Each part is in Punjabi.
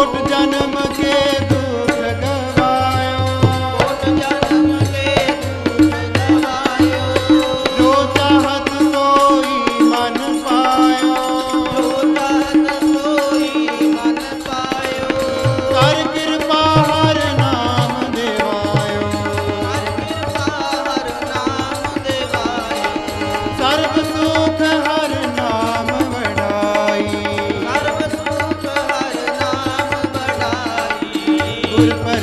ਕੋਟ ਜਨਮ ਕੇ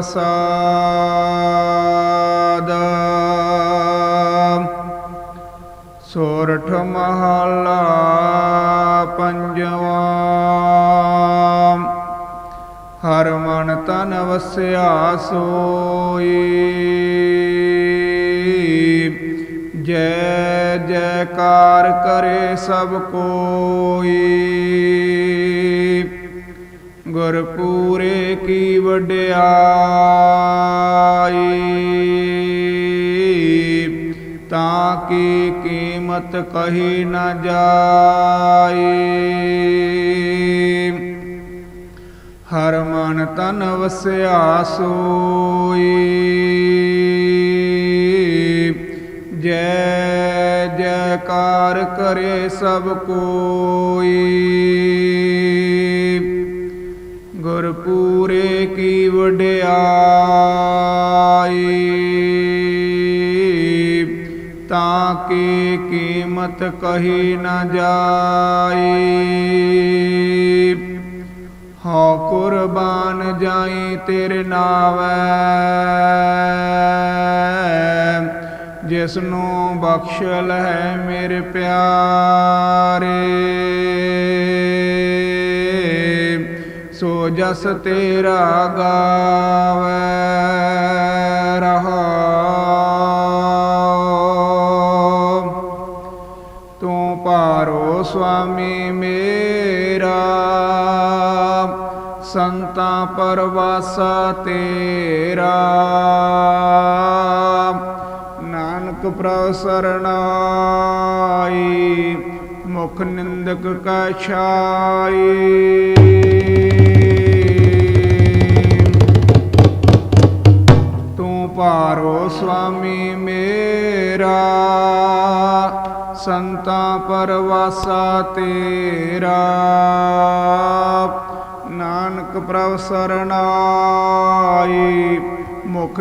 ਪ੍ਰਸਾਦ। ਸੋਰਠ ਮਹਲਾ ਪੰਜਵਾ। ਹਰ ਮਨ ਤਨ ਵਸਿਆ ਸੋਈ। ਜੈ ਜੈਕਾਰ ਕਰੇ ਸਭ ਕੋਈ। ਗੁਰਪੂਰੇ ਕੀ ਵਡਿਆਈ? ਤਾਂ ਕੀ ਕੀਮਤ ਕਹੀ ਨਾ ਜਾਈ? ਹਰ ਮਨ ਤਨ ਵਸਿਆ ਸੋਈ। ਜੈ ਜੈਕਾਰ ਕਰੇ ਸਭ ਕੋਈ। ਗੁਰਪੂਰੇ ਕੀ ਵਡਿਆਈ? ਤਾਂ ਕੀ ਕੀਮਤ ਕਹੀ ਨਾ ਜਾਈ? ਹਉ ਕੁਰਬਾਨ ਜਾਈ ਤੇਰੇ ਨਾਵੈ। ਜਿਸ ਨੂੰ ਬਖਸ਼ਲ ਹੈ ਮੇਰੇ ਪਿਆਰੇ। ਜਸ ਤੇਰਾ ਗਾਵੇ ਰਹਾ ਤੂੰ ਪਾਰੋ ਸੁਆਮੀ ਮੇਰਾ, ਸੰਤਾਂ ਪਰਵਾਸਾ ਤੇਰਾ। ਨਾਨਕ ਪ੍ਰਭ ਸਰਣਾਈ, ਮੁਖ ਨਿੰਦਕ ਕਛਾਈ। ਸੁਆਮੀ ਮੇਰਾ ਸੰਤਾਂ ਪਰਵਾਸਾ ਤੇਰਾ। ਨਾਨਕ ਪ੍ਰਭ ਸਰਣਾਈ ਮੁਖ